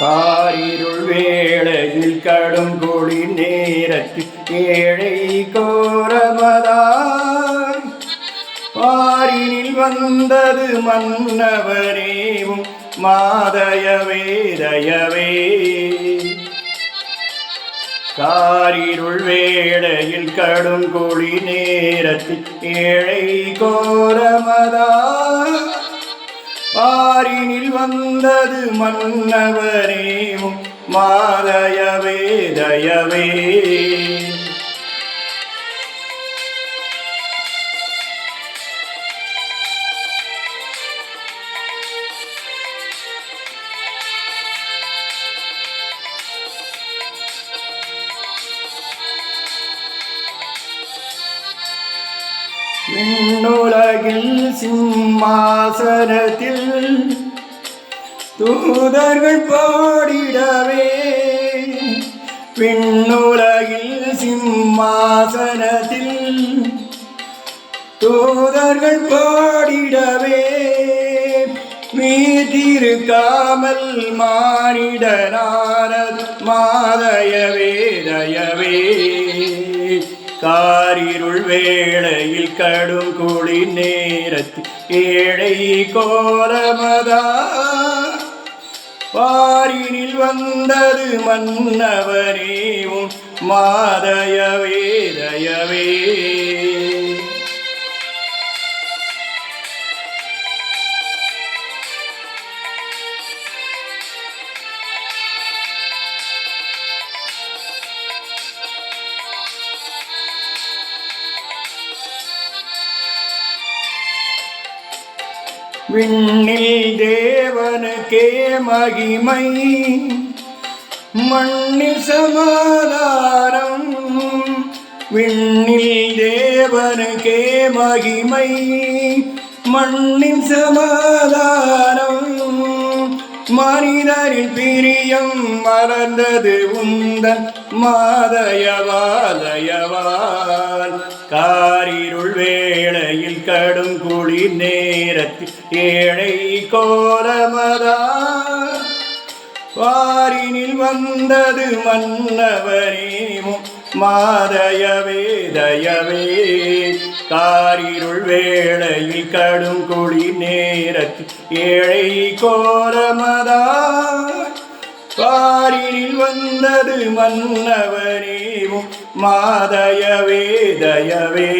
காரிருள் வேளையில் கடும் கொடி நேரத்தில் ஏழை கோரமதாய். பாரினில் வந்தது மன்னவரேவும் மாதயவே தயவே காரிருள் வேளையில் கடும் கொடி நேரத்தில் ஏழை கோரமதா பாரினில் வந்தது மன்னவரேவும் மாதயவே தயவே விண்ணுலகில் சிம்மாசனத்தில் தூதர்கள் பாடிடவே. பின்னுலகில் சிம்மாசனத்தில் தூதர்கள் பாடிடவே. மீதிருக்காமல் மானிடனானது மாதயவே தயவே காரிருள் வேளையில் கடும் குளி நேரத்தில் ஏழை கோரமதா பாரினில் வந்தது மன்னவரே உன் மாதயவே தயவே. விண்ணில் தேவனுக்கே மகிமை. மண்ணில் சமாதானம். விண்ணில் தேவனுக்கே மகிமை. மண்ணின் சமாதானம். மனிதரின் பிரியம் மறந்தது உந்தன் மாதயவாதயவால் காரிருள் வேளையில் கடும் இந்நேரத்தில் ஏழை கோலமதா. வாரினில் வந்தது மன்னவரேவும் மாதயவே தயவே. காரிருள் வேளையில் கடும் குழி நேரத்தில் ஏழை கோரமதா பாரினில் வந்தது மன்னவரேவும் மாதயவே தயவே.